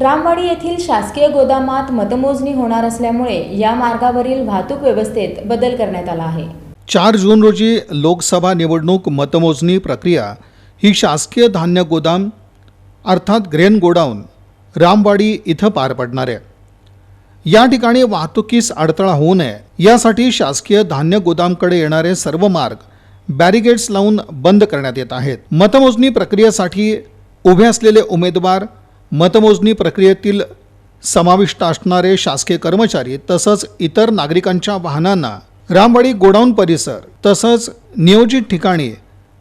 रामवाडी येथील शासकीय गोदामात मतमोजणी होणार असल्यामुळे या मार्गावरील वाहतूक व्यवस्थेत बदल करण्यात आला आहे. चार जून रोजी लोकसभा निवडणूक मतमोजणी प्रक्रिया ही शासकीय धान्य गोदाम अर्थात ग्रेन गोडाऊन रामवाडी इथं पार पडणार आहे. या ठिकाणी वाहतुकीस अडथळा होऊ नये यासाठी शासकीय धान्य गोदामकडे येणारे सर्व मार्ग बॅरिगेड्स लावून बंद करण्यात येत आहेत. मतमोजणी प्रक्रियेसाठी उभे असलेले उमेदवार मतमोजणी प्रक्रियेतील समाविष्ट असणारे शासकीय कर्मचारी तसंच इतर नागरिकांच्या वाहनांना रामवाडी गोडाऊन परिसर तसंच नियोजित ठिकाणी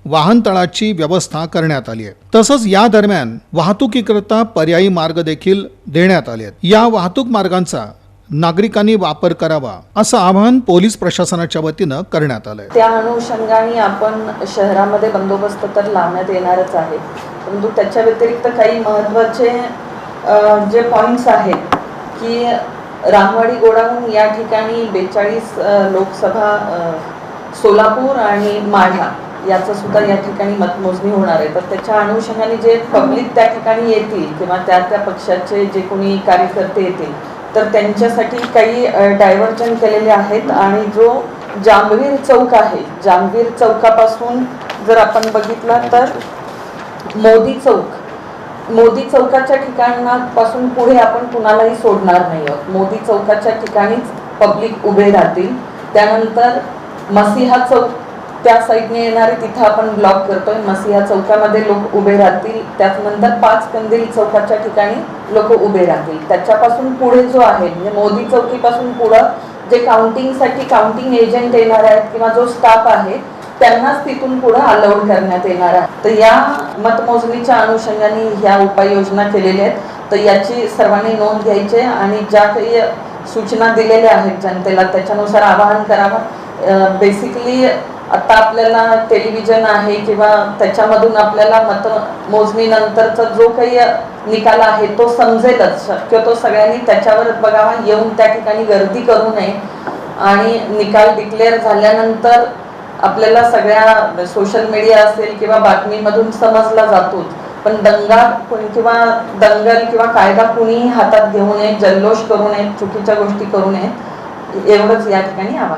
वाहनतळाची व्यवस्था करण्यात आली आहे. तसंच या दरम्यान वाहतुकीकरता पर्यायी मार्ग देखील देण्यात आले आहेत. या वाहतूक मार्गांचा नागरिकांनी वापर करावा असं आवाहन पोलीस प्रशासनाच्या वतीनं करण्यात आलंय. त्या अनुषंगाने आपण शहरामध्ये बंदोबस्त तर लावण्यात येणारच आहे. परंतु त्याच्या व्यतिरिक्त काही महत्त्वाचे जे पॉईंट्स आहेत की रामवाडी गोडाऊन या ठिकाणी बेचाळीस लोकसभा सोलापूर आणि माढा याचं सुद्धा या ठिकाणी मतमोजणी होणार आहे. तर त्याच्या अनुषंगाने जे पब्लिक त्या ठिकाणी येतील किंवा त्या त्या पक्षाचे जे कोणी कार्यकर्ते येतील तर त्यांच्यासाठी काही डायव्हर्जन केलेले आहेत आणि जो जांभवीर चौक आहे जांभवीर चौकापासून जर आपण बघितला तर मोदी चौक. मोदी चौकाच्या ठिकाणापासून पुढे आपण कुणालाही सोडणार नाही आहोत. मोदी चौकाच्या ठिकाणीच पब्लिक उभे राहतील. त्यानंतर मसिहा चौक त्या साईडने येणारे तिथं आपण ब्लॉक करतोय. मसिहा चौकामध्ये लोक उभे राहतील. त्यानंतर पाच कंदील चौकाच्या ठिकाणी लोक उभे राहतील. त्याच्यापासून पुढे जो आहे म्हणजे मोदी चौकीपासून पुढं जे काउंटिंगसाठी काउंटिंग एजंट येणार आहेत किंवा जो स्टाफ आहे त्यांनाच तिथून पुढे अलाउड करण्यात येणार आहे. तर या मतमोजणीच्या अनुषंगाने ह्या उपाययोजना केलेल्या आहेत. तर याची सर्वांनी नोंद घ्यायची आणि ज्या काही सूचना दिलेल्या आहेत जनतेला त्याच्यानुसार आवाहन करावं. बेसिकली आता आपल्याला टेलिव्हिजन आहे किंवा त्याच्यामधून आपल्याला मतमोजणीनंतरचा जो काही निकाल आहे तो समजेलच. शक्यतो सगळ्यांनी त्याच्यावर बघावा. येऊन त्या ठिकाणी गर्दी करू नये. आणि निकाल डिक्लेअर झाल्यानंतर आपल्याला सगळ्या सोशल मीडिया असेल किंवा बातमीमधून समजला जातोच पण दंगा कोण- किंवा दंगल किंवा कायदा कुणीही हातात घेऊ नये जल्लोष करू नये चुकीच्या गोष्टी करू नये एवढंच या ठिकाणी आवाहन.